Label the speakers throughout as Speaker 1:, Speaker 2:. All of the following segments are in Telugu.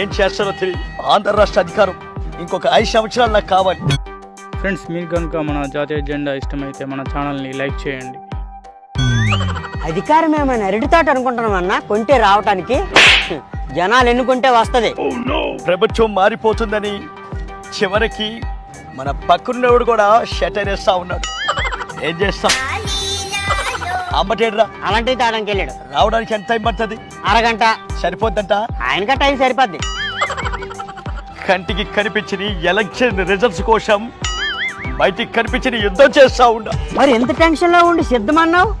Speaker 1: ఏం చేస్తారో తెలియదు ఆంధ్ర రాష్ట్ర అధికారం ఇంకొక ఐదు సంవత్సరాలు నాకు కావాలి.
Speaker 2: ఫ్రెండ్స్ మీకు కనుక మన జాతీయ జెండా ఇష్టమైతే మన ఛానల్ని లైక్ చేయండి.
Speaker 3: అధికారం ఏమైనా అరటి తోట అనుకుంటున్నామన్నా కొంటే రావటానికి? జనాలు ఎన్నుకుంటే వస్తది.
Speaker 1: ప్రభుత్వం మారిపోతుందని చివరికి మన పక్కనున్నవాడు కూడా షటర్ వేస్తా ఉన్నాడు. ఏం చేస్తాం?
Speaker 3: తాడానికి వెళ్ళాడు.
Speaker 1: రావడానికి ఎంత టైం పడుతుంది?
Speaker 3: అరగంట.
Speaker 1: సరిపోద్దంట?
Speaker 3: ఆయనకా టైం సరిపోద్ది.
Speaker 1: కంటికి కనిపించిన ఎలక్షన్ రిజల్ట్స్ కోసం బయటికి కనిపించిన యుద్ధం చేస్తా ఉన్నా
Speaker 3: మరి ఎంత టెన్షన్లో ఉండి సిద్ధమన్నావు?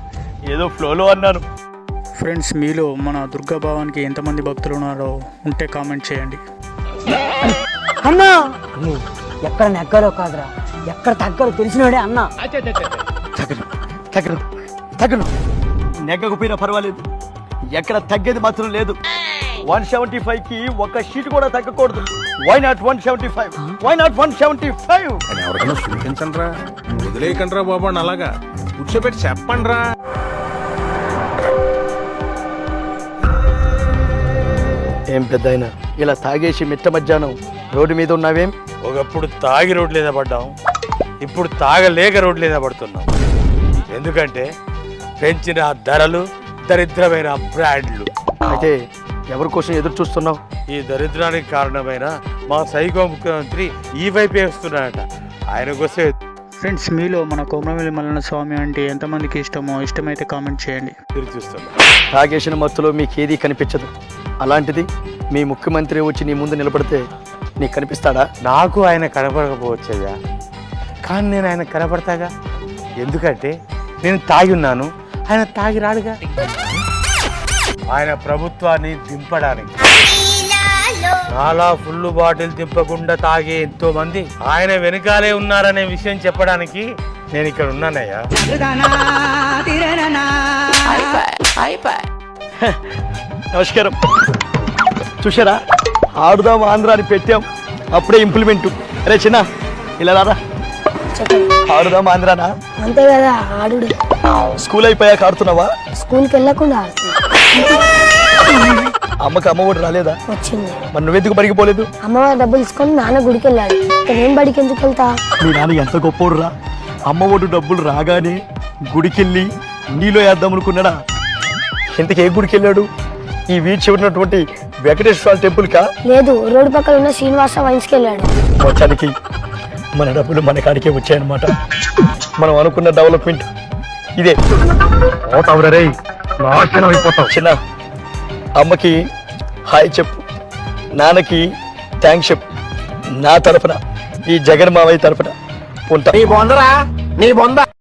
Speaker 1: ఏదో ఫ్లోలో అన్నాను.
Speaker 2: ఫ్రెండ్స్ మీలో మన దుర్గా భావానికి ఎంతమంది భక్తులు ఉన్నారో ఉంటే కామెంట్ చేయండి.
Speaker 3: అన్నా ఎక్కడ నెగ్గాలో కాదురా. ఎక్కడ తగ్గాలో తెలిసినోడే అన్నా.
Speaker 1: తగను తగను తగను నెగ్గకపోయినా పర్వాలేదు. ఎక్కడ తగ్గేది మాత్రం లేదు. వన్ సెవెంటీ ఫైవ్కి ఒక షీట్ కూడా తగ్గకూడదు. Why not one seventy five? Why not one seventy five?
Speaker 4: అని ఎవరికైనా రా వదిలేయకండి రా బాబు అని అలాగా. కూర్చోబెట్టి చెప్పండి రా
Speaker 1: ఏం పెద్ద ఇలా తాగేసి మిట్ట మధ్యాహ్నం రోడ్డు మీద ఉన్నావేం?
Speaker 5: ఒకప్పుడు తాగి రోడ్ల మీద పడ్డాం. ఇప్పుడు తాగలేక రోడ్ల మీద పడుతున్నాం. ఎందుకంటే పెంచిన ధరలు దరిద్రమైన బ్రాండ్లు.
Speaker 1: అయితే ఎవరి కోసం ఎదురు చూస్తున్నావు?
Speaker 5: ఈ దరిద్రానికి కారణమైన మా సైకో ముఖ్యమంత్రి ఈ వైపే వస్తున్నాడట. ఆయన కోసం
Speaker 2: ఫ్రెండ్స్ మీలో మన కోమరవెల్లి మల్లన్న స్వామి అంటే ఎంతమందికి ఇష్టమో ఇష్టమైతే కామెంట్ చేయండి.
Speaker 5: ఎదురు చూస్తున్నాం.
Speaker 1: తాగేసిన మత్తులో మీకు ఏదీ కనిపించదు. అలాంటిది మీ ముఖ్యమంత్రి వచ్చి నీ ముందు నిలబడితే నీకు కనిపిస్తాడా?
Speaker 5: నాకు ఆయన కనపడకపోవచ్చయ్యా. కానీ నేను ఆయన కనపడతాగా? ఎందుకంటే నేను తాగి ఉన్నాను. ఆయన తాగి రాడుగా ఆయన ప్రభుత్వాన్ని దింపడానికి. చాలా ఫుల్ బాటిల్ దింపకుండా తాగే ఎంతో మంది ఆయన వెనకాలే ఉన్నారనే విషయం చెప్పడానికి నేను ఇక్కడ ఉన్నానయ్యా.
Speaker 1: నమస్కారం. చూసారా ఆడుదాం ఆంధ్ర అని పెట్టాం. అప్పుడే ఇంప్లిమెంట్ అరే చిన్న ఇలా రారా? ఆడుదాం ఆంధ్రానా?
Speaker 6: అంతే కదా ఆడుడు.
Speaker 1: స్కూల్ అయిపోయాక ఆడుతున్నావా?
Speaker 6: స్కూల్కి వెళ్ళకుండా
Speaker 1: అమ్మకి అమ్మఒడి రాలేదా?
Speaker 6: వచ్చింది.
Speaker 1: మరి నువ్వెందుకు బడిగిపోలేదు
Speaker 6: అమ్మవారి డబ్బులు తీసుకొని నాన్న గుడికి వెళ్ళాడు. నేను బడికి ఎందుకు వెళ్తా?
Speaker 1: మీ నాన్న ఎంత గొప్పోడురా? అమ్మ ఒడ్డు డబ్బులు రాగానే గుడికెళ్ళి నీలో వేద్దాం అనుకున్నాడా? ఇంతకు ఏ గుడికి వెళ్ళాడు? ఈ వీధి చివరినటువంటి వెంకటేశ్వర టెంపుల్ కా
Speaker 6: లేదు రోడ్డు పక్కన ఉన్న శ్రీనివాస వైన్స్కి వెళ్ళాడు.
Speaker 1: మొత్తానికి మన డబ్బులు మన కాడికే వచ్చాయన్నమాట. మనం అనుకున్న డెవలప్మెంట్ ఇదే. చిన్న అమ్మకి హాయ్ చెప్పు. నాన్నకి థ్యాంక్స్ చెప్పు. నా తరఫున ఈ జగన్ మావయ్య తరఫున ఉంటా.
Speaker 4: నీ బొందరా? నీ బొంద